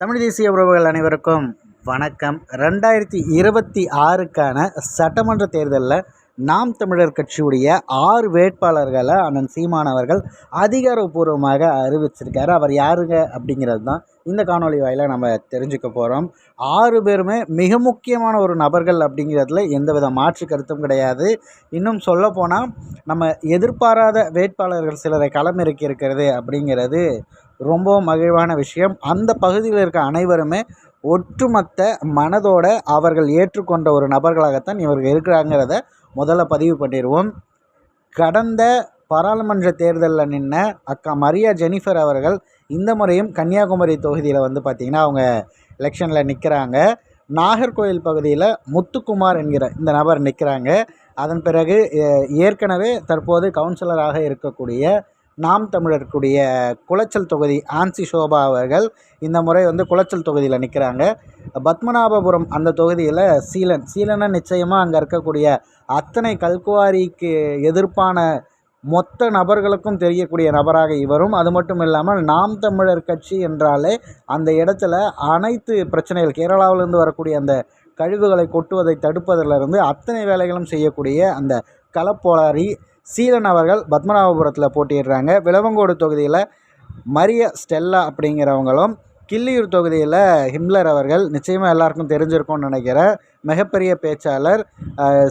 தமிழ் தேசிய உறவுகள் அனைவருக்கும் வணக்கம். ரெண்டாயிரத்தி இருபத்தி ஆறுக்கான சட்டமன்ற தேர்தலில் நாம் தமிழர் கட்சியுடைய ஆறு வேட்பாளர்களை அண்ணன் சீமான் அவர்கள் அதிகாரப்பூர்வமாக அறிவிச்சிருக்காரு. அவர் யாருங்க அப்படிங்கிறது தான் இந்த காணொளி வாயிலாக நம்ம தெரிஞ்சுக்க போகிறோம் ஆறு பேருமே மிக முக்கியமான ஒரு நபர்கள் அப்படிங்கிறதுல எந்தவித மாற்று கருத்தும் கிடையாது. இன்னும் சொல்லப்போனால் நம்ம எதிர்பாராத வேட்பாளர்கள் சிலரை களமிறக்கி இருக்கிறது அப்படிங்கிறது ரொம்பவும் மகிழ்வான விஷயம். அந்த பகுதியில் இருக்க அனைவருமே ஒட்டுமொத்த மனதோடு அவர்கள் ஏற்றுக்கொண்ட ஒரு நபர்களாகத்தான் இவர்கள் இருக்கிறாங்கிறத முதல்ல பதிவு பண்ணிடுவோம். கடந்த பாராளுமன்ற தேர்தலில் நின்ன அக்கா மரியா ஜெனிஃபர் அவர்கள் இந்த முறையும் கன்னியாகுமரி தொகுதியில் வந்து பார்த்திங்கன்னா அவங்க எலெக்ஷனில் நிற்கிறாங்க நாகர்கோவில் பகுதியில் முத்துக்குமார் என்கிற இந்த நபர் நிற்கிறாங்க அதன் பிறகு ஏற்கனவே தற்போது கவுன்சிலராக இருக்கக்கூடிய நாம் தமிழருக்குடைய குளச்சல் தொகுதி ஆன்சி சோபா அவர்கள் இந்த முறை வந்து குளச்சல் தொகுதியில் நிற்கிறாங்க பத்மநாபபுரம் அந்த தொகுதியில் சீலன். சீலனை நிச்சயமாக அங்கே இருக்கக்கூடிய அத்தனை கல்குவாரிக்கு எதிர்ப்பான மொத்த நபர்களுக்கும் தெரியக்கூடிய நபராக இவரும். அது மட்டும் இல்லாமல் நாம் தமிழர் கட்சி என்றாலே அந்த இடத்துல அனைத்து பிரச்சனைகள் கேரளாவிலிருந்து வரக்கூடிய அந்த கழிவுகளை கொட்டுவதை தடுப்பதிலிருந்து அத்தனை வேலைகளும் செய்யக்கூடிய அந்த களப்போராரி சீலன் அவர்கள் பத்மநாபபுரத்தில் போட்டியிடுறாங்க. விளவங்கோடு தொகுதியில் மரிய ஸ்டெல்லா அப்படிங்கிறவங்களும் கிள்ளியூர் தொகுதியில் ஹிம்லர் அவர்கள் நிச்சயமாக எல்லாருக்கும் தெரிஞ்சிருக்கும்னு நினைக்கிறேன். மிகப்பெரிய பேச்சாளர்.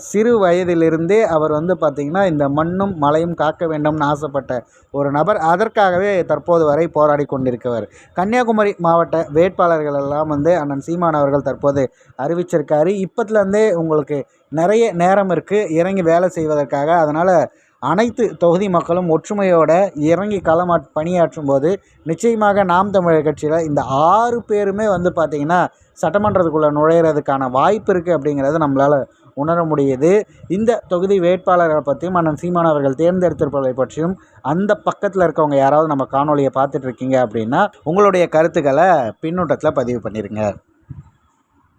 சிறு வயதிலிருந்தே அவர் வந்து பார்த்திங்கன்னா இந்த மண்ணும் மலையும் காக்க வேண்டும்னு ஆசைப்பட்ட ஒரு நபர். அதற்காகவே தற்போது வரை போராடி கொண்டிருக்கவர் கன்னியாகுமரி மாவட்ட வேட்பாளர்கள் எல்லாம் வந்து அண்ணன் சீமான் அவர்கள் தற்போது அறிவிச்சிருக்காரு. இப்போத்துலேருந்தே உங்களுக்கு நிறைய நேரம் இருக்குது இறங்கி வேலை செய்வதற்காக. அதனால் அனைத்து தொகுதி மக்களும் ஒற்றுமையோட இறங்கி களமா பணியாற்றும் போது நிச்சயமாக நாம் தமிழர் கட்சியில் இந்த ஆறு பேருமே வந்து பார்த்திங்கன்னா சட்டமன்றத்துக்குள்ளே நுழையிறதுக்கான வாய்ப்பு இருக்குது அப்படிங்கிறத நம்மளால் உணர முடியுது. இந்த தொகுதி வேட்பாளர்களை பற்றியும் அண்ணன் சீமான் அவர்கள் தேர்ந்தெடுத்திருப்பதை பற்றியும் அந்த பக்கத்தில் இருக்கவங்க யாராவது நம்ம காணொலியை பார்த்துட்ருக்கீங்க அப்படின்னா உங்களுடைய கருத்துக்களை பின்னூட்டத்தில் பதிவு பண்ணிடுங்க